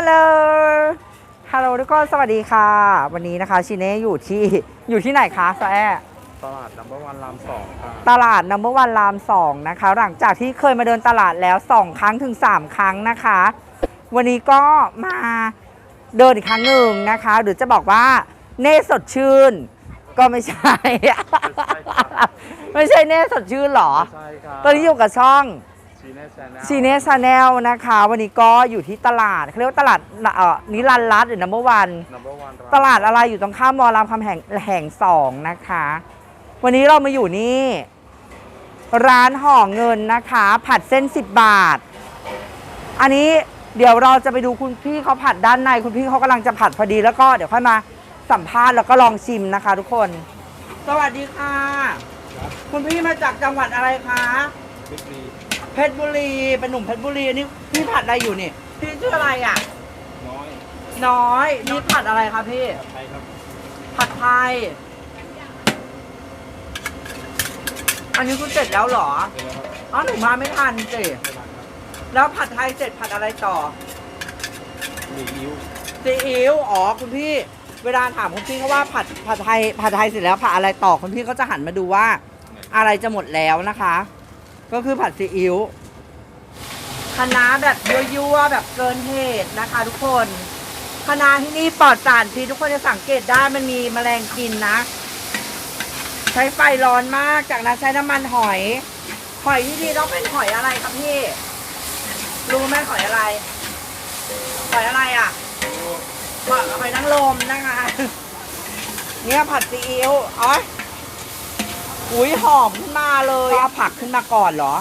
ฮัลโหล ฮัลโหลทุกคน สวัสดีค่ะ วันนี้นะคะชิเน่อยู่ที่อยู่ที่ไหนคะซาแอตลาดนัมเบอร์วันรามสองค่ะตลาดนัมเบอร์วันรามสองนะคะ หลังจากที่เคยมาเดินตลาดแล้วสองครั้งถึง 3 ครั้งนะคะ วันนี้ก็มาเดินอีกครั้งหนึ่งนะคะ หรือจะบอกว่าเน่สดชื่น ก็ไม่ใช่ ไม่ใช่เน่สดชื่นหรอ ใช่ค่ะตอนนี้อยู่กับช่อง ชีเน่แชนแนลชีเนสชาแนลนะคะ วันนี้ก็อยู่ที่ตลาดเขาเรียกว่าตลาดเอ่อนิรันดร์รัตน์หรือนัมเบอร์วันนัมเบอร์วันตลาดอะไรอยู่ตรงข้ามมอรามคำแห่งแห่งสองนะคะ วันนี้เรามาอยู่นี่ ร้านห่อเงินนะคะ ผัดเส้น 10 บาท อันนี้เดี๋ยวเราจะไปดูคุณพี่เขาผัดด้านในคุณพี่เขากำลังจะผัดพอดีแล้วก็เดี๋ยวค่อยมาสัมภาษณ์แล้วก็ลองชิมนะคะ ทุกคน สวัสดีค่ะ คุณพี่มาจากจังหวัดอะไรคะบิ๊กลี เพชรบุรีเป็นหนุ่มเพชรบุรีนี่พี่ผัดอะไรอยู่นี่พี่ชื่ออะไรอะ น้อยน้อยนี่ผัดอะไรคะพี่ ไทยครับผัดไทย อันนี้คุณเสร็จแล้วเหรอเป็นแล้วครับอ๋อหนูมาไม่ทันสิไม่ทันครับแล้วผัดไทยเสร็จผัดอะไรต่อ หมี่อิ๊วซีอิ๊วอ๋อคุณพี่ เวลาถามคุณพี่เขาว่าผัดผัดไทยผัดไทยเสร็จแล้วผัดอะไรต่อคุณพี่เขาจะหันมาดูว่า อะไรจะหมดแล้วนะคะ ก็คือผัดซีอิ๊วคะน้าแบบยั่วๆแบบเกินเหตุนะคะ ทุกคนคะน้าที่นี่ปลอดสารพิษทุกคนจะสังเกตได้มันมีแมลงกินนะ ใช้ไฟร้อนมากจากนั้นใช้น้ำมันหอย หอยที่ดีต้องเป็นหอยอะไรครับพี่ รู้ไหมหอยอะไร หอยอะไรอะหอยหอยนางรมนะคะ เนี่ยผัดซีอิ๊วอ๋อ อุ้ยหอมขึ้นมาเลยเอาผักขึ้นมาก่อนเหรอ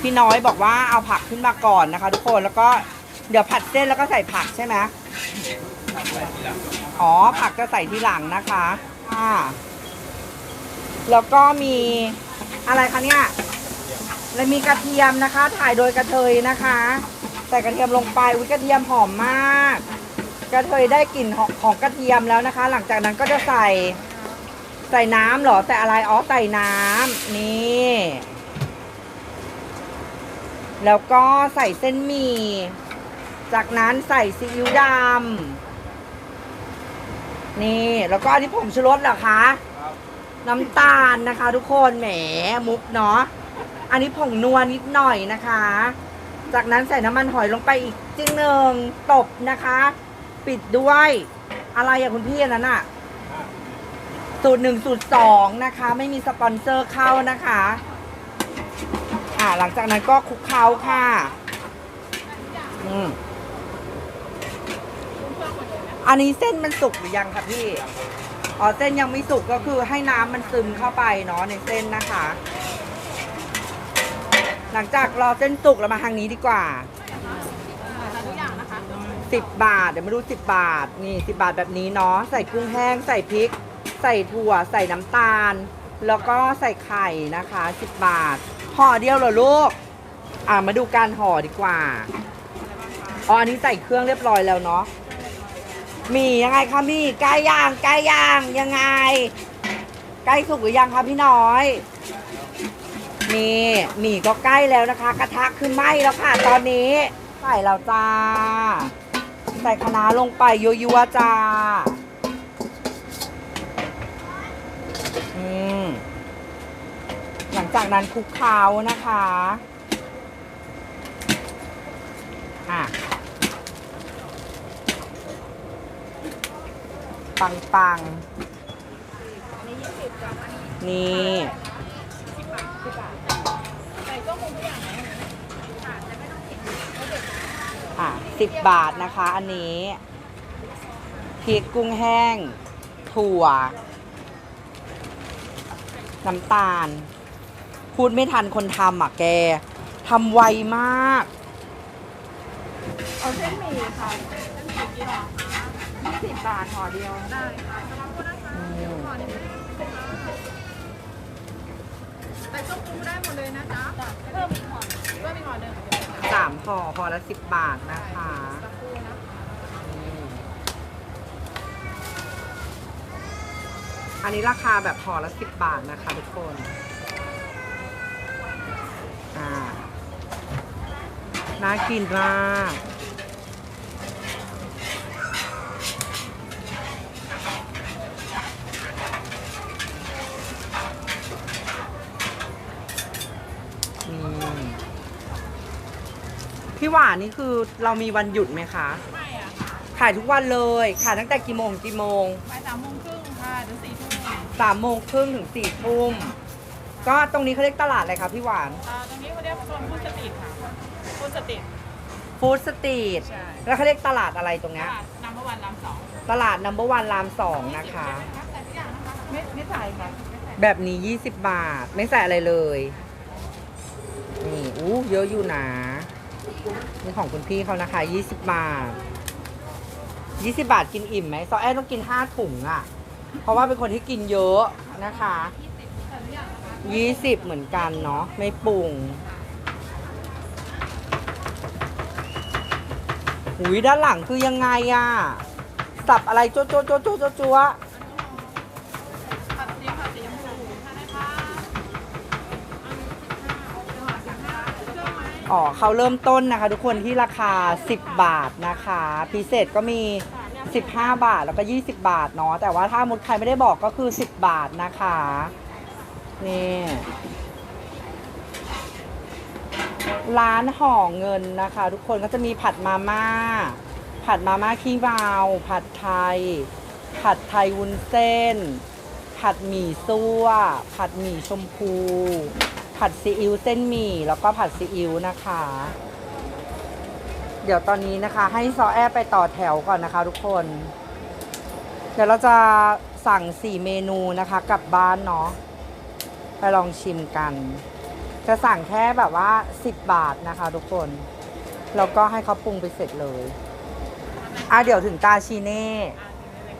พี่น้อยบอกว่าเอาผักขึ้นมาก่อนนะคะ ทุกคนแล้วก็เดี๋ยวผัดเส้นแล้วก็ใส่ผักใช่ไหมอ๋อผักจะใส่ทีหลังนะคะอ่าแล้วก็มีอะไรคะเนี่ยแล้วมีกระเทียมนะคะ ถ่ายโดยกระเทยนะคะ ใส่กระเทียมลงไปอุ้ยกระเทียมหอมมาก กระเทยได้กลิ่นของของกระเทียมแล้วนะคะ หลังจากนั้นก็จะใส่ ใส่น้ำเหรอ ใส่อะไร อ๋อ ใส่น้ำนี่ แล้วก็ใส่เส้นหมี่ จากนั้นใส่ซีอิ๊วดำ นี่ แล้วก็อันนี้ผมชูรสเหรอคะ น้ำตาลนะคะทุกคน แหม มุกเนาะ อันนี้ผงนัวนิดหน่อยนะคะ จากนั้นใส่น้ำมันหอยลงไปอีกจึงหนึ่งตบนะคะ ปิดด้วย อะไรอะคุณพี่อันนั้นอะ สูตรหนึ่งสูตรสองนะคะ ไม่มีสปอนเซอร์เข้านะคะ อ่าหลังจากนั้นก็คลุกเคล้าค่ะ อืมอันนี้เส้นมันสุกหรือยังคะพี่ อ๋อเส้นยังไม่สุกก็คือให้น้ำมันซึมเข้าไปเนาะในเส้นนะคะ หลังจากรอเส้นสุกเรามาทางนี้ดีกว่าสิบบาท เดี๋ยวมาดูสิบบาท นี่สิบบาทแบบนี้เนาะ ใส่กุ้งแห้ง ใส่พริก ส่ถั่วใส่น้ำตาล แล้วก็ใส่ไข่นะคะสิบบาทห่อเดียวเหรอลูก อ่ามาดูการห่อดีกว่าอ๋ออันนี้ใส่เครื่องเรียบร้อยแล้วเนาะมียังไงคะมีไก่ย่างไก่ย่างยังไงใกล้สุกหรือยังคะพี่น้อยนี่หมี่ก็ใกล้แล้วนะคะ กระทะคือไหม้แล้วค่ะ ตอนนี้ใส่แล้วจ้า ใส่คะน้าลงไปยัวๆจ้าอื มหลังจากนั้นคลุกเคล้านะคะอะปังปังนี่อะสิบบาทนะคะ อันนี้พริกกุ้งแห้ง ถั่ว น้ำตาล พูดไม่ทันคนทำอะแกทำไวมาก เอาเส้นหมี่ค่ะเส้นหมี่กี่ห่อคะยี่สิบบาทห่อเดียว ได้ค่ะสำหรับคนนะคะอืมห่อหนึ่งใส่ต้มกุ้งได้หมดเลยนะจ๊ะเพิ่มอีกห่อเพิ่มอีกห่อหนึ่งสามห่อห่อละสิบบาทนะคะ สักครู่นะคะ อืม อันนี้ราคาแบบห่อละสิบบาทนะคะทุกคนอ่าน่ากินมากนี่พี่หวานนี่คือเรามีวันหยุดไหมคะ ไม่อะค่ะขายทุกวันเลย ขายตั้งแต่กี่โมงถึงกี่โมงไสามโมงครึ่งถึงสี่ทุ่มก็ตรงนี้เขาเรียกตลาดอะไรคะพี่หวาน อ่าตรงนี้เขาเรียกโซนฟู้ดสตรีทค่ะฟู้ดสตรีทฟู้ดสตรีทใช่แล้วเขาเรียกตลาดอะไรตรงตเนี้ยลาดนัมเบอร์วันรามสองตลาดนัมเบอร์วันรามสองนะคะ ไม่ไม่ใส่ค่ะแบบนี้ 20 บาท ไม่ใส่อะไรเลย นี่อู้เยอะอยู่นะนี่ของคุณพี่เขานะคะ 20 บาท 20 บาทกินอิ่มไหมซอแอนต้องกิน 5 ถุงอะ่ะ เพราะว่าเป็นคนที่กินเยอะนะคะ20เหมือนกันเนาะไม่ปรุงหุยด้านหลังคือยังไงอะ่ะ สับอะไรโจ๊ะโจ๊ะโจ๊ะโจ๊ะโจ๊ะจ๊ะอ๋อเขาเริ่มต้นนะคะ ทุกคนที่ราคา 10 บาทนะคะ พิเศษก็มี 15 บาทแล้วก็ 20 บาทเนาะแต่ว่าถ้ามุดใครไม่ได้บอกก็คือ 10 บาทนะคะนี่ร้านห่อเงินนะคะ ทุกคนก็จะมีผัดมาม่า ผัดมาม่าขี้เมาผัดไทย ผัดไทยวุ้นเส้น ผัดหมี่ซั่ว ผัดหมี่ชมพู ผัดซีอิ๊วเส้นหมี่แล้วก็ผัดซีอิ๊วนะคะ เดี๋ยวตอนนี้นะคะ ให้ซอแอไปต่อแถวก่อนนะคะ ทุกคน เดี๋ยวเราจะสั่ง 4 เมนูนะคะกลับบ้านเนาะไปลองชิมกัน จะสั่งแค่แบบว่า 10 บาทนะคะ ทุกคนแล้วก็ให้เขาปรุงไปเสร็จเลยอะเดี๋ยวถึงตาชีเน่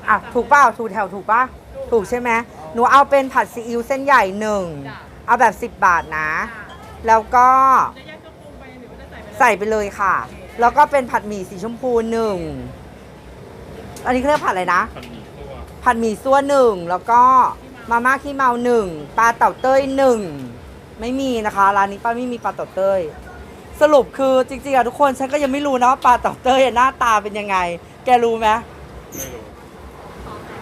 อะถูกเปล่าถูกแถวถูกปะถูกใช่ไหมหนูเอาเป็นผัดซีอิ๊วเส้นใหญ่หนึ่งเอาแบบ 10 บาทนะ แล้วก็ใส่ไปเลยค่ะ แล้วก็เป็นผัดหมี่สีชมพูหนึ่ง อันนี้เขาเรียกผัดอะไรนะ ผัดหมี่ตัวผัดหมี่ซั่วหนึ่ง แล้วก็มาม่าขี้เมาหนึ่ง ปลาเต่าเต้ยหนึ่ง ไม่มีนะคะร้านนี้ป้าไม่มีปลาเต่าเต้ย สรุปคือจริงๆอะทุกคนฉันก็ยังไม่รู้นะว่าปลาเต่าเต้ยอะหน้าตาเป็นยังไง แกรู้ไหมไม่รู้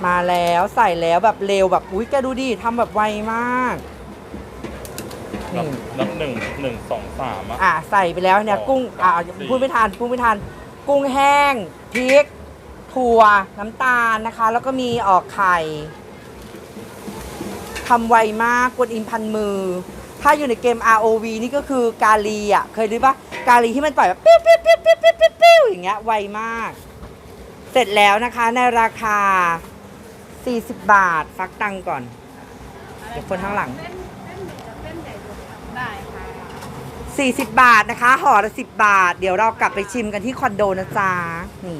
มาแล้วใส่แล้วแบบเร็วแบบอุ้ยแกดูดิทำแบบไวมาก นับนี่นับหนึ่งหนึ่งสองสามอะ อะใส่ไปแล้วเนี่ยสองกุ้งอะสี่ พูดไม่ทันพูดไม่ทันกุ้งแห้งพริกถั่วน้ำตาลนะคะ แล้วก็มีออกไข่ทำไวมากกวนอินพันมือ ถ้าอยู่ในเกม ROV นี่ก็คือกาลีอะ เคยดูปะกาลีที่มันปล่อยแบบปิ้วปิ้วปิ้วปิ้วปิ้วปิ้วปิ้วอย่างเงี้ยไวมาก เสร็จแล้วนะคะในราคา 40 บาทฟักตังค์ก่อน เดี๋ยวคนข้างหลังได้ค่ะ 40 บาทนะคะห่อละ10 บาท เดี๋ยวเรากลับไปชิมกันที่คอนโดนะจ๊ะนี่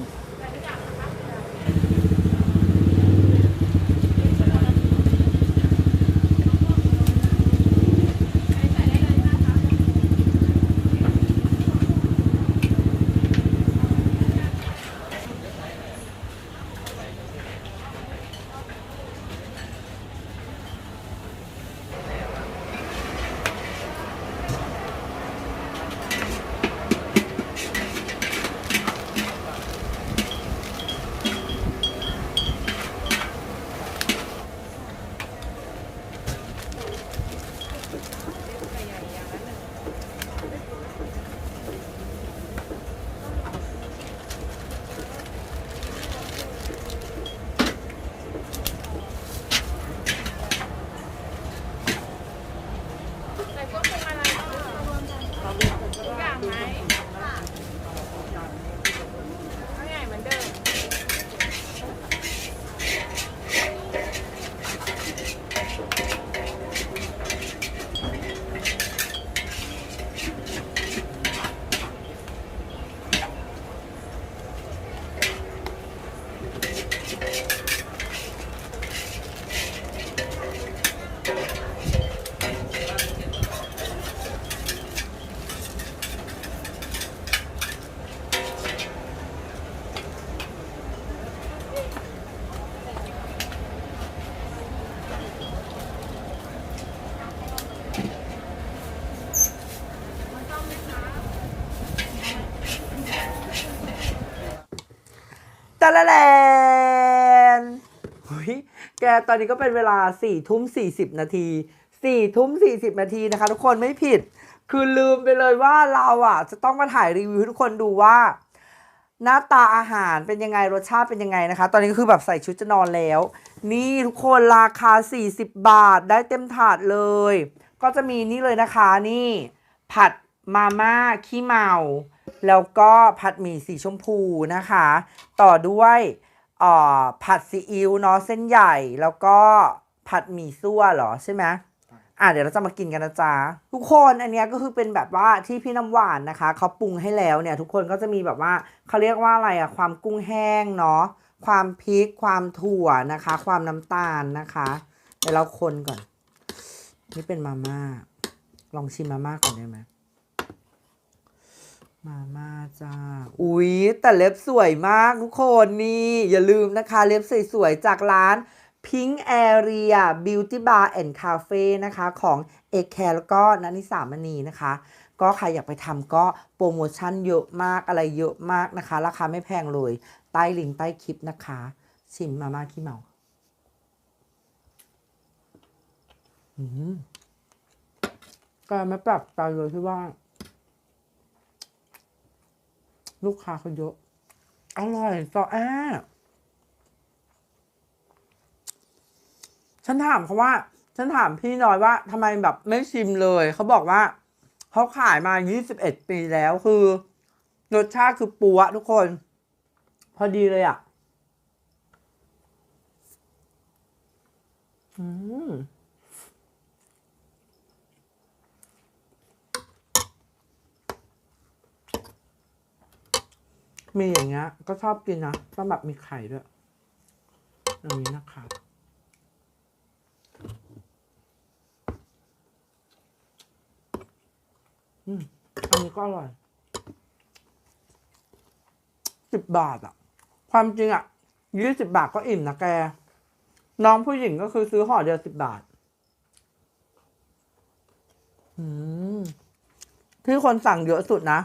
ตะละแลนเฮ้ยแกตอนนี้ก็เป็นเวลาสี่ทุ่มสี่สิบนาทีสี่ทุ่มสี่สิบนาทีนะคะทุกคนไม่ผิด คือลืมไปเลยว่าเราอะ จะต้องมาถ่ายรีวิวให้ทุกคนดูว่า หน้าตาอาหารเป็นยังไงรสชาติเป็นยังไงนะคะ ตอนนี้คือแบบใส่ชุดจะนอนแล้ว นี่ทุกคนราคา 40 บาทได้เต็มถาดเลย ก็จะมีนี่เลยนะคะนี่ ผัดมาม่าขี้เมา แล้วก็ผัดหมี่สีชมพูนะคะ ต่อด้วยเอ่อผัดซีอิ๊วเนาะเส้นใหญ่แล้วก็ผัดหมี่ซั่วเหรอใช่ไหมอะเดี๋ยวเราจะมากินกันนะจ๊ะทุกคนอันเนี้ยก็คือเป็นแบบว่าที่พี่น้ำหวานนะคะเขาปรุงให้แล้วเนี่ย ทุกคนก็จะมีแบบว่าเขาเรียกว่าอะไรอะความกุ้งแห้งเนาะความพริกความถั่วนะคะ ความน้ำตาลนะคะเดี๋ยวเราคนก่อน นี่เป็นมาม่าลองชิมมาม่าก่อนได้ไหม มามาจ้า อุ๊ย แต่เล็บสวยมากทุกคนนี่ อย่าลืมนะคะ เล็บสวยๆ จากร้าน Pink Area Beauty Bar and Cafe นะคะ ของเอกแคร์แล้วก็นันนิสามณีนะคะ ก็ใครอยากไปทำก็โปรโมชั่นเยอะมากอะไรเยอะมากนะคะ ราคาไม่แพงเลย ใต้ลิงก์ใต้คลิปนะคะ ชิมมาม่าขี้เมาอืมก็ไม่แปลกใจเลยที่ว่า ลูกค้าเขาเยอะ อร่อยซอแอฉันถามเขาว่า ฉันถามพี่น้อยว่าทำไมแบบไม่ชิมเลย เขาบอกว่า เขาขายมา 21 ปีแล้วคือ รสชาติคือปัวทุกคน พอดีเลยอะ อืม มีอย่างเงี้ย ก็ชอบกินนะต้องแบบมีไข่ด้วยอย่างนี้นะครับอืมอันนี้ก็อร่อยสิบบาทอะความจริงอะยี่สิบบาทก็อิ่มนะแก น้องผู้หญิงก็คือซื้อห่อเดียวสิบบาท อืมที่คนสั่งเยอะสุดนะ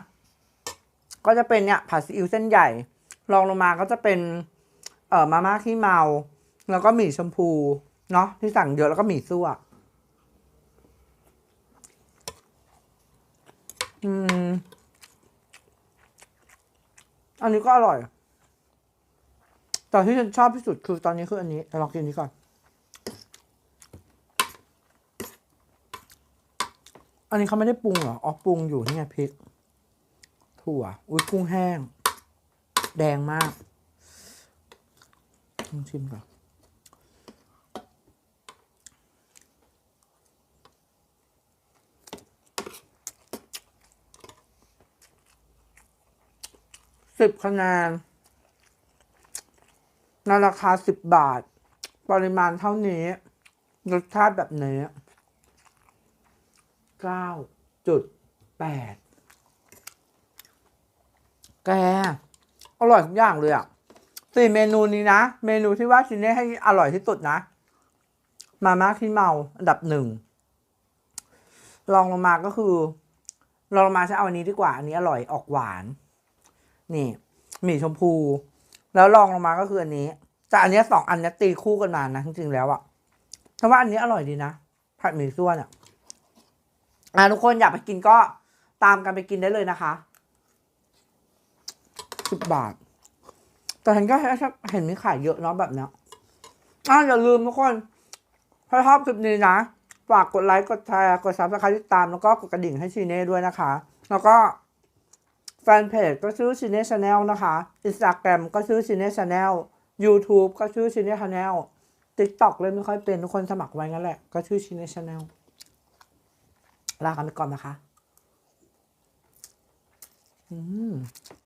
ก็จะเป็นเนี่ยผัดซีอิ๊วเส้นใหญ่รองลงมาก็จะเป็นเอ่อมาม่าขี้เมา แล้วก็หมี่ชมพูเนาะที่สั่งเยอะแล้วก็หมี่ซั่วอืม อันนี้ก็อร่อย แต่ที่ฉันชอบที่สุดคือตอนนี้คืออันนี้ลองกินนี้ก่อนอันนี้เขาไม่ได้ปรุงเหรอ อ๋อ ปรุงอยู่นี่ไงพริก ถั่ว อุ้ยกุ้งแห้ง แดงมากลองชิมก่อนสิบคะแนนในราคาสิบบาท ปริมาณเท่านี้ รสชาติแบบนี้เก้าจุดแปด แกอร่อยทุกอย่างเลยอะสี่เมนูนี้นะ เมนูที่ว่าชินเน่ให้อร่อยที่สุดนะ มาม่าขี้เมาอันดับหนึ่งรองลงมาก็คือรองลงมาฉันเอาอันนี้ดีกว่า อันนี้อร่อยออกหวาน นี่หมี่ชมพู แล้วรองลงมาก็คืออันนี้แต่อันนี้สองอันนี้ตีคู่กันมานะจริงๆแล้วอะแต่ว่าอันนี้อร่อยดีนะผัดหมี่ซั่วเนี่ยอะทุกคนอยากไปกินก็ตามกันไปกินได้เลยนะคะ สิบบาท แต่เห็นก็เห็นมีขายเยอะเนาะแบบเนี้ยอะอย่าลืมทุกคน ถ้าชอบคลิปนี้นะ ฝากกดไลค์ กดแชร์ กดซับสไครต์ติดตาม แล้วก็กดกระดิ่งให้ชีเน่ด้วยนะคะ แล้วก็แฟนเพจก็ชื่อชีเน่ชาแนลนะคะอินสตาแกรมก็ชื่อชีเน่ชาแนล YouTube ก็ชื่อชีเน่ชาแนล TikTok เล่นไม่ค่อยเป็นทุกคนสมัครไว้งั้นแหละ ก็ชื่อชีเน่ชาแนลลากันไปก่อนนะคะ อืม